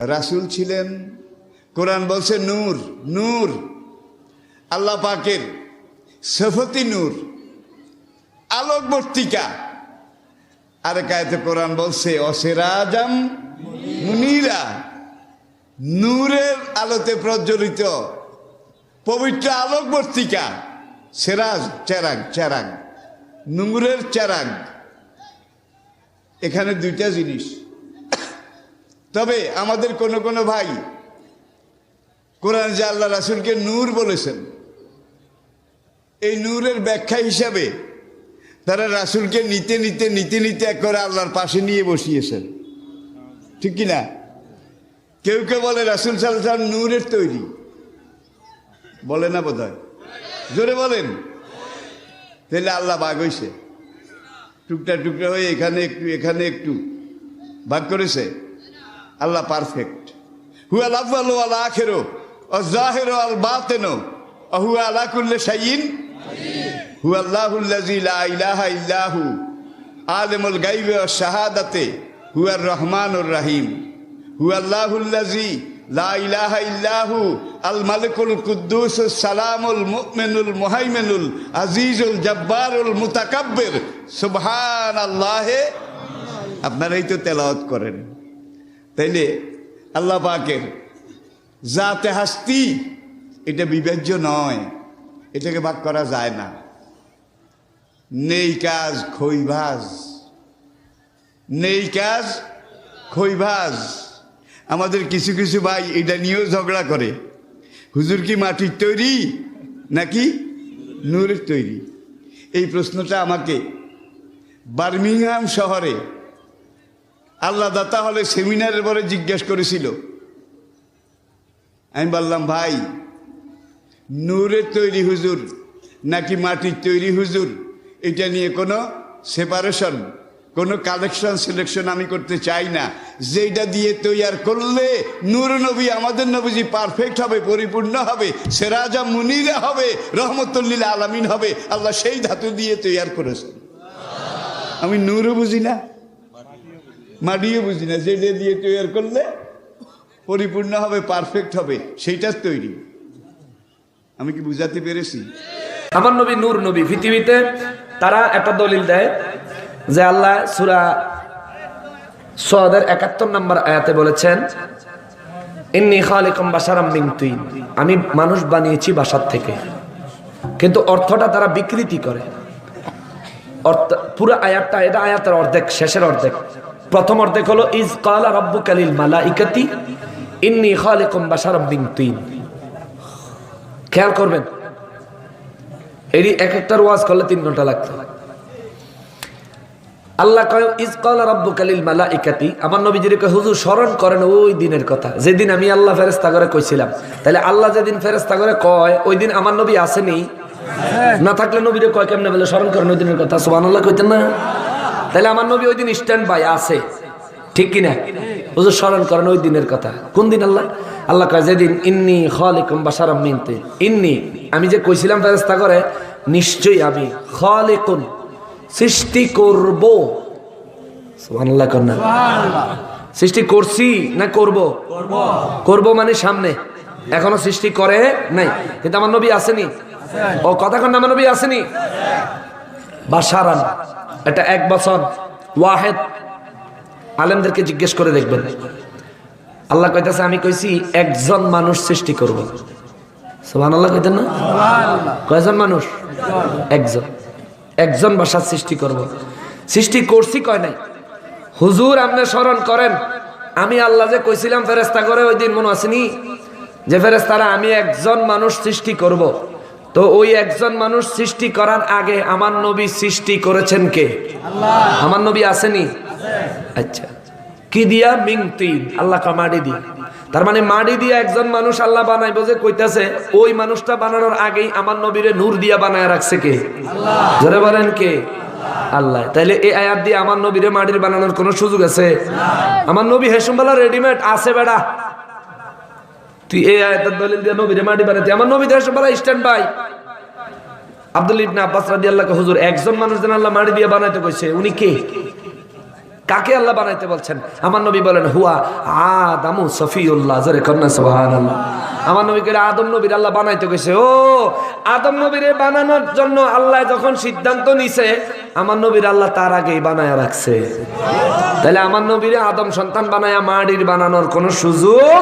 রাসূল ছিলেন। কোরআন বলছে নূর নূর। আল্লাহ পাকের সফতি নূর। আলোকবর্তিকা। আর কায়তে কোরআন বলছে, অসেরাজাম মুনিরা। নূরের আলোতে প্রজ্বলিত পবিত্র আলোকবর্তিকা। সেরাজ চেরাগ চেরাগ নূরের চেরাগ এখানে দুইটা জিনিস। তবে আমাদের কোনো কোনো ভাই কোরআন যে আল্লাহ রাসুলকে নূর বলেছেন, এই নূরের ব্যাখ্যা হিসাবে তারা রাসুলকে নিতে নিতে নিতে নিতে এক করে আল্লাহর পাশে নিয়ে বসিয়েছেন। ঠিক কি না কেউ কেউ বলে রাসুল সাল্লাহ নূরের তৈরি। বলে না বোধ জোরে বলেন। তাহলে আল্লাহ বাঘ হয়েছে টুকটা টুকটা হয়ে এখানে একটু এখানে একটু। ভাগ করেছে? আল্লাহ পারফেক্ট হুয়া লাফাল আল আখেরো ও জাহেরো আল বাতেনো হুয়া আলা কুল্লে শাইন হু আল্লাহুল্লাজি লা ইলাহা ইল্লাহু, আলিমুল গাইবে শাহাদাতে, হুয়ার রহমানুর রাহিম। হু আল্লাহুল্লাজি লা ইলাহা ইল্লাহু, আল মালিকুল কুদ্দুস সালামুল মুমিনুল মুহাইমিনুল আজিজুল জব্বারুল মুতাকাব্বির। সুবহান আল্লাহে আপনারাই তো তেলাওয়াত করেন। তাইলে আল্লাহ পাকের জাতে হাস্তি, এটা বিবেচ্য নয়। এটাকে ভাগ করা যায় না। নেই কাজ, খৈভাজ। নেই কাজ, খৈভাজ। আমাদের কিছু কিছু ভাই এটা নিয়েও ঝগড়া করে। হুজুর কি মাটির তৈরি নাকি নূরের তৈরি? এই প্রশ্নটা আমাকে বার্মিংহাম শহরে আল্লাহ দাতা হলে সেমিনারের পরে জিজ্ঞেস করেছিল। আমি বললাম, ভাই নূরের তৈরি হুজুর নাকি মাটির তৈরি হুজুর? এটা নিয়ে কোনো সেপারেশন কোনো কালেকশন সিলেকশন আমি করতে চাই না। যেটা দিয়ে তৈয়ার করলে নূর নবী আমাদের নবীজি পারফেক্ট হবে, পরিপূর্ণ হবে, সেরাজা মুনিরা হবে, রহমতুল্লিল আলামিন হবে। আল্লাহ সেই ধাতু দিয়ে তৈয়ার করেছেন। আমি নূরও বুঝি না। মাটিও বুঝি না যেটা দিয়ে তৈয়ার করলে পরিপূর্ণ হবে পারফেক্ট হবে, সেইটার তৈরি। আমি কি বুঝাতে পেরেছি? আমার নবী নূর নবী, পৃথিবীতে তারা একটা দলিল দেয় যে আল্লাহ সুরা সদের একাত্তর নম্বর আয়াতে বলেছেন, ইন্নি খালিকম বাসারাম মিন তুই আমি মানুষ বানিয়েছি বাসার থেকে। কিন্তু অর্থটা তারা বিকৃতি করে। অর্থ, পুরো আয়াতটা, এটা আয়াতের অর্ধেক, শেষের অর্ধেক। প্রথম অর্ধেক হলো, ইজ কালা রব্বু কালিল মালা ইকাতি ইন্নি খালিকম বাসারাম মিন তুই খেয়াল করবেন, এরই এক একটার ওয়াজ করলে তিন ঘণ্টা লাগতো। আল্লাহ কয়, ইজ কল রব্বু কালিল মালা ইকাতি আমার নবীজির কয়, হুজুর, স্মরণ করেন ওই দিনের কথা। যেদিন আমি আল্লাহ ফেরেস্তা করে কইছিলাম। তাহলে আল্লাহ যেদিন ফেরেস্তা করে কয়, ওই দিন আমার নবী আসেনি? না থাকলে নবীরে কয়, কেমনে বলে স্মরণ করেন ওই দিনের কথা? সুবান আল্লাহ কইতেন না। তাহলে আমার নবী ওই দিন স্ট্যান্ড বাই আছে। ঠিক কিনা? হুজুর স্মরণ করেন ওই দিনের কথা। কোন দিন আল্লাহ? আল্লাহ কয় যেদিন ইন্নি খালিকুম বাসারাম মিনতে। ইন্নি আমি যে কইছিলাম ফেরেস্তা করে নিশ্চয়ই আমি খালিকুন সৃষ্টি করব। সুবহানাল্লাহ কন্যা সৃষ্টি করছি না করব? করব। মানে সামনে। এখনও সৃষ্টি করে নাই। কিন্তু আমার নবী আসেনি? ও কথা কন্যা আমার নবী আসেনি। বাসারান এটা এক বছর ওয়াহেদ আলেমদেরকে জিজ্ঞেস করে দেখবেন। আল্লাহ কইতেছে আমি কইছি একজন মানুষ সৃষ্টি করব। সুবহান আল্লাহ কইতেন না? কয়জন মানুষ? একজন। একজন ভাষার সৃষ্টি করব। সৃষ্টি করছি কয় নাই? হুজুর আপনি স্মরণ করেন আমি আল্লাহ যে কইছিলাম ফেরেস্তা করে ওই দিন মনে আসেনি যে ফেরেস্তারা আমি একজন মানুষ সৃষ্টি করব। তো ওই একজন মানুষ সৃষ্টি করার আগে আমার নবী সৃষ্টি করেছেন কে? আমার নবী আসেনি? আচ্ছা। কি দিয়া? মিং তিন আল্লাহ কা মাটি দিয়া। তার মানে মাটি দিয়া একজন মানুষ আল্লাহ বানাইব যে কইতাছে ওই মানুষটা বানানোর আগেই আমার নবীরে নূর দিয়া বানায় রাখছে কে? ধরে বলেন কে? আল্লাহ। তাইলে এই আয়াত দিয়ে আমার নবীরে মাটির বানানোর কোনো সুযোগ আছে? আমার নবী হেসুমবালা রেডিমেড আছে বেড়া। তুই এই আয়াতের দলিল দিয়ে নবীরে মাটি বানাতে আমার নবী হেসুমবালা stand by. Abdul ibn Abbas রাদিয়াল্লাহু হুজুর, একজন মানুষ যেন আল্লাহ মাটি দিয়ে বানাইতে কইছে, উনি কে? কাকে আল্লাহ বানাইতে বলছেন? আমার নবী বলেন, হুয়া আদামু সফিউল্লাহ। জরে কন্যা সুবহানাল্লাহ। আমার নবীকে আদম নবীর আল্লাহ বানাইতে কইছে। ও, আদম নবীরে বানানোর জন্য আল্লাহ যখন সিদ্ধান্ত নিছে, আমার নবীর আল্লাহ তার আগেই বানায় রাখছে। তাহলে আমার নবীরে আদম সন্তান বানায়া মাড়ির বানানোর কোনো সুযোগ